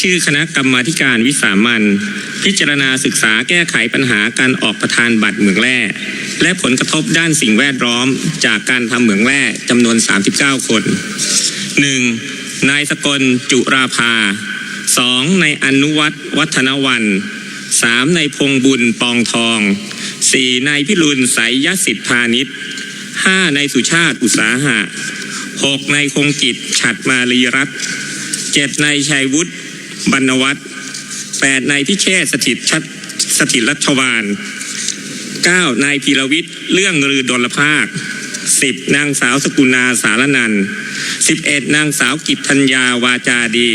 ชื่อคณะกรรมาการวิสามันพิจารณาศึกษาแก้ไขปัญหาการออกประทานบัตรเหมืองแร่ และผลกระทบด้านสิ่งแวดล้อมจากการทำเหมืองแร่จำนวน 39 คน 1. นายสกลจุราภา 2. นายอนุวัฒนวัฒนวัน 3. นายพงบุญปองทอง 4. นายพิรุณสายยสิทธพาณิชย์ 5. นายสุชาติอุตสาหะ 6. นายคงกิจฉัดมาลีรัตน์ 7. นายชัยวุฒิ บรรณวัฒน์ 8. นายพิเชษสถิตชัดสถิตรัชวาน 9. นายพีรวิทย์เรื่องรือดลภาค 10. นางสาวสกุณาสารนัน 11. นางสาวกิตธัญญาวาจาดี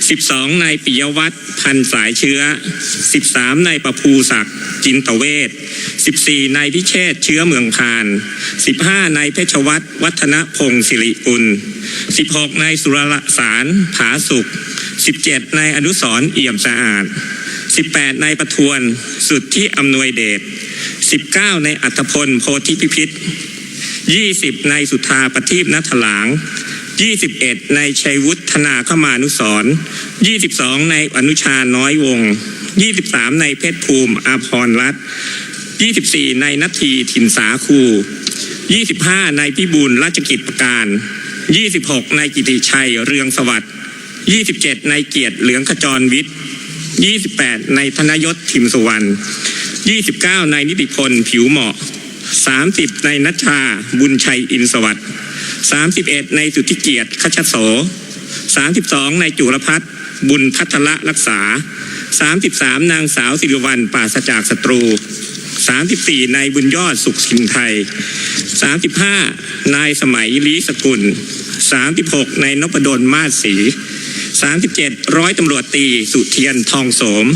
12. นายปิยวัฒน์พันสายเชื้อ 13. นายประภูศักดิ์จินตเวศ 14. นายพิเชษเชื้อเมืองพาน 15. นายเพชรวัฒน์วัฒนพงศ์สิริกุล 16. นายสุรสารผาสุข 17. นายอนุสรเอี่ยมสะอาด 18. นายประทวนสุดที่อำนวยเดช 19. นายอัธพลโพธิพิพิธ 20. นายสุธาประทีปนัทหลาง 21. นายชัยวุฒนาขมานุสร 22. นายอนุชาน้อยวง 23. นายเพชรภูมิอาพรรัตน 24. นายนัททีถิ่นสาคู 25. นายพิบูลราชกิจประการ 26. นายกิติชัยเรืองสวัสดิ์ 27. นายเกียรติเหลืองขจรวิทย์ 28. นายธนยศทิมสุวรรณ 29. นายนิติพลผิวเหมาะ 30. นายนัชชาบุญชัยอินสวัสดิ์ 31. นายสุทธิเกียรติขชโส 32. นายจุลพัฒน์บุญพัทละรักษา 33. นางสาวสิริวัลปราศจากศัตรู 34. นายบุญยอดสุขสินไทย 35. นายสมัยลีสกุล 36. นายนพดลมาศศรี 37. ร้อยตำรวจตีสุเทียนทองโสม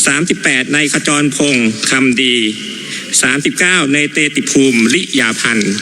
38. นายขจรพงษ์คำดี 39. ในเตติภูมิลิยาพันธ์